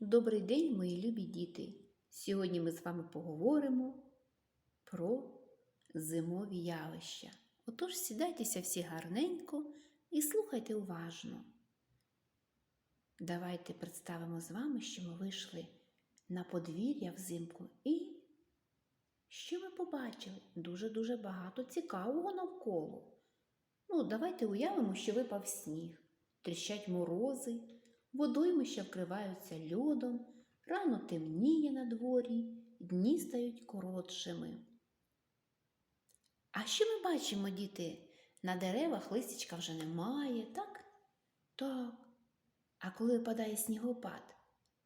Добрий день, мої любі діти! Сьогодні ми з вами поговоримо про зимові явища. Отож, сідайтеся всі гарненько і слухайте уважно. Давайте представимо з вами, що ми вийшли на подвір'я взимку і що ми побачили? Дуже-дуже багато цікавого навколо. Ну, давайте уявимо, що випав сніг, тріщать морози, водоймища вкриваються льодом, рано темніє на дворі, дні стають коротшими. А що ми бачимо, діти? На деревах листячка вже немає, так? Так. А коли випадає снігопад,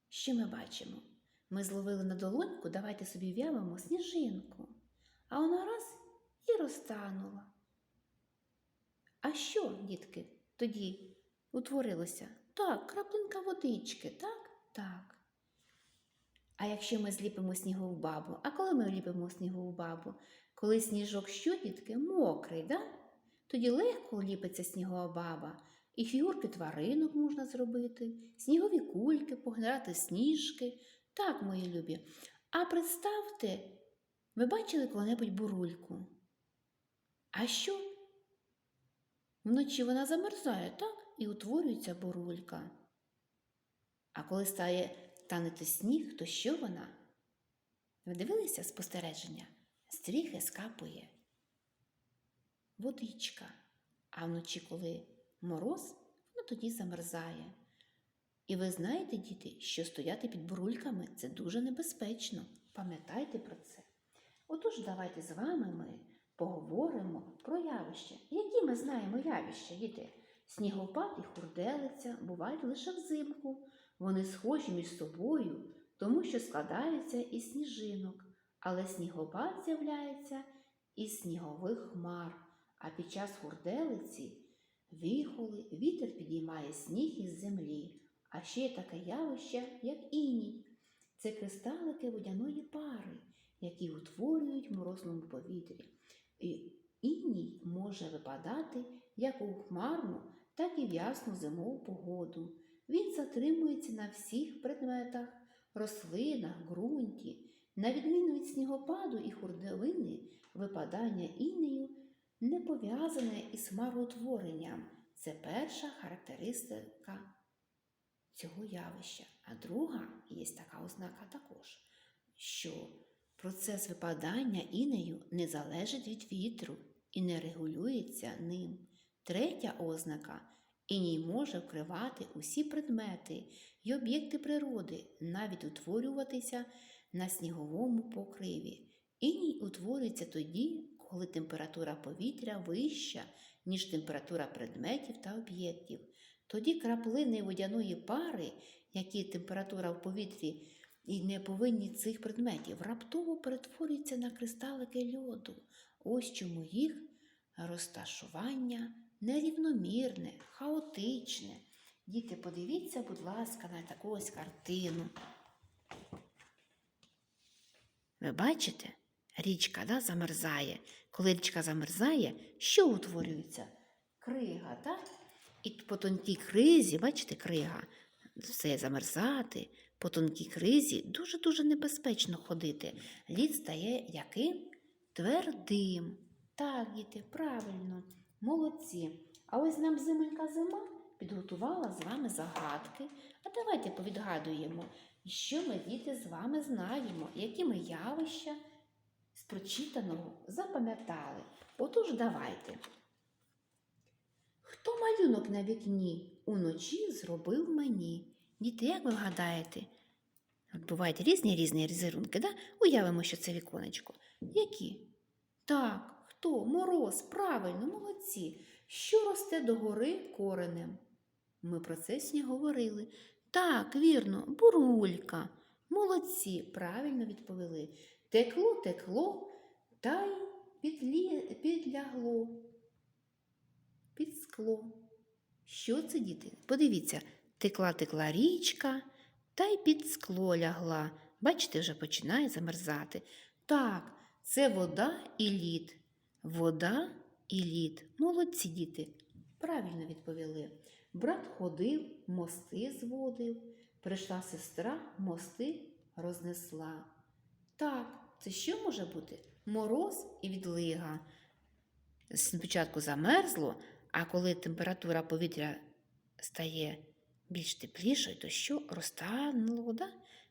що ми бачимо? Ми зловили на долоньку, давайте собі в'явимо сніжинку, а вона раз і розтанула. А що, дітки, тоді утворилося? Так, краплинка водички, так? Так. А якщо ми зліпимо снігову бабу, а коли ми ліпимо снігову бабу? Коли сніжок що, дітки, мокрий, да? тоді легко ліпиться снігова баба. І фігурки тваринок можна зробити, снігові кульки, пограти сніжки. Так, мої любі. А представте, ви бачили коли-небудь бурульку? А що? Вночі вона замерзає, так? І утворюється бурулька. А коли стає танути сніг, то що вона? Ви дивилися спостереження? Стріхи скапує водичка. А вночі, коли мороз, воно тоді замерзає. І ви знаєте, діти, що стояти під бурульками це дуже небезпечно. Пам'ятайте про це. Отож, давайте з вами ми поговоримо про явища. Які ми знаємо явища, діти? Снігопад і хурделиця бувають лише взимку. Вони схожі між собою, тому що складаються із сніжинок, але снігопад з'являється із снігових хмар, а під час хурделиці віхоли вітер підіймає сніг із землі. А ще є таке явище, як іній. Це кристалики водяної пари, які утворюють в морозному повітрі. І іній може випадати як у хмарну, так і в ясну зимову погоду. Він затримується на всіх предметах, рослинах, ґрунті. На відміну від снігопаду і хурделини, випадання інею не пов'язане із хмароутворенням. Це перша характеристика цього явища. А друга є така ознака також, що процес випадання інею не залежить від вітру і не регулюється ним. Третя ознака іній може вкривати усі предмети й об'єкти природи, навіть утворюватися на сніговому покриві. Іній утворюється тоді, коли температура повітря вища, ніж температура предметів та об'єктів. Тоді краплини водяної пари, які температура в повітрі і не повинні цих предметів, раптово перетворюються на кристалики льоду. Ось чому їх розташування нерівномірне, хаотичне. Діти, подивіться, будь ласка, на таку ось картину. Ви бачите? Річка да, замерзає. Коли річка замерзає, що утворюється? Крига, так? І по тонкій кризі, бачите, крига, все замерзати, по тонкій кризі дуже-дуже небезпечно ходити. Лід стає яким? Твердим. Так, діти, правильно, молодці. А ось нам зименька зима підготувала з вами загадки. А давайте повідгадуємо, що ми, діти, з вами знаємо, які ми явища з прочитаного запам'ятали. Отож, давайте. Хто малюнок на вікні уночі зробив мені? Діти, як ви вгадаєте? От бувають різні різні різерунки, да? Уявимо, що це віконечко. Які? Так, хто? Мороз, правильно, молодці. Що росте догори коренем? Ми про це сьогодні говорили. Так, вірно, бурулька. Молодці, правильно відповіли. Текло, текло, та й підлі... підлягло під скло. Що це, діти? Подивіться, текла текла річка, та й під скло лягла. Бачите, вже починає замерзати. Так, це вода і лід. Вода і лід. Молодці діти. Правильно відповіли. Брат ходив, мости зводив, Прийшла сестра, мости рознесла. Так, це що може бути? Мороз і відлига. Спочатку замерзло, а коли температура повітря стає більш теплішою, то що розтанула вода,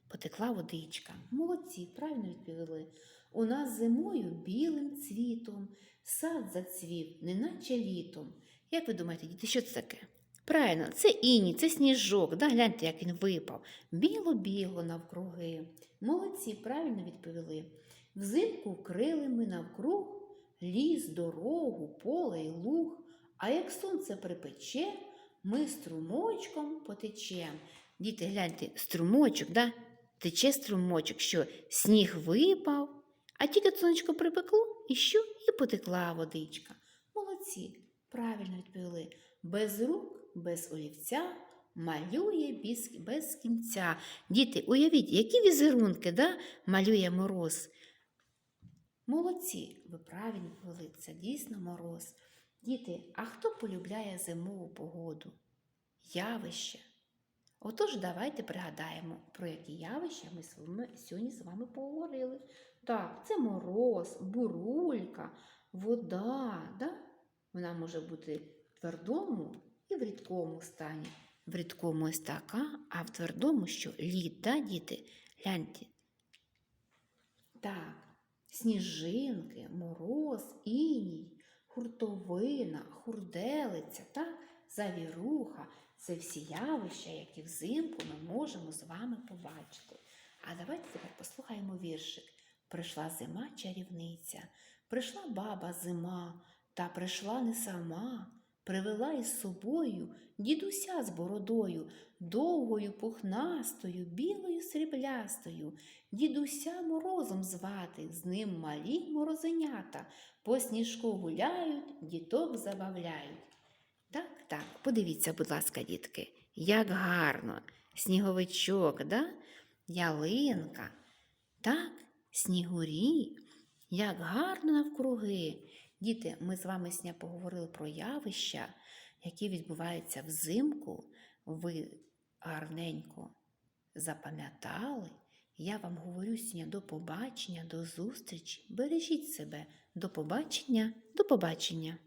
потекла водичка. Молодці, правильно відповіли. У нас зимою білим цвітом, сад зацвів, неначе літом. Як ви думаєте, діти, що це таке? Правильно, це іні, це сніжок. Да? Гляньте, як він випав. Біло-біло навкруги. Молодці, правильно відповіли. Взимку вкрили ми навкруг ліс, дорогу, поле й луг. А як сонце припече, ми струмочком потечем. Діти, гляньте, струмочок, да? тече струмочок, що сніг випав, а тільки сонечко припекло, і що? І потекла водичка. Молодці, правильно відповіли. Без рук, без олівця малює без, без кінця. Діти, уявіть, які візерунки да, малює мороз. Молодці, ви правильно відповіли, це дійсно мороз. Діти, а хто полюбляє зимову погоду? Явище. Отож, давайте пригадаємо, про які явища ми сьогодні з вами поговорили. Так, це мороз, бурулька, вода. Да? Вона може бути в твердому і в рідкому стані. В рідкому ось така, а в твердому що лід, да, діти? Гляньте. Так, сніжинки, мороз, іній, хуртовина, хурделиця, та завіруха це всі явища, які взимку ми можемо з вами побачити. А давайте тепер послухаємо віршик. Прийшла зима чарівниця, прийшла баба зима, та прийшла не сама, привела із собою дідуся з бородою, довгою пухнастою, білою сріблястою, дідуся морозом звати, з ним малі морозенята, по сніжку гуляють, діток забавляють. Так, так, подивіться, будь ласка, дітки, як гарно. Сніговичок, да? ялинка, так, снігурі, як гарно навкруги. Діти, ми з вами сня поговорили про явища, які відбуваються взимку. Ви гарненько запам'ятали. Я вам говорю сьогодні до побачення, до зустрічі. Бережіть себе. До побачення, до побачення.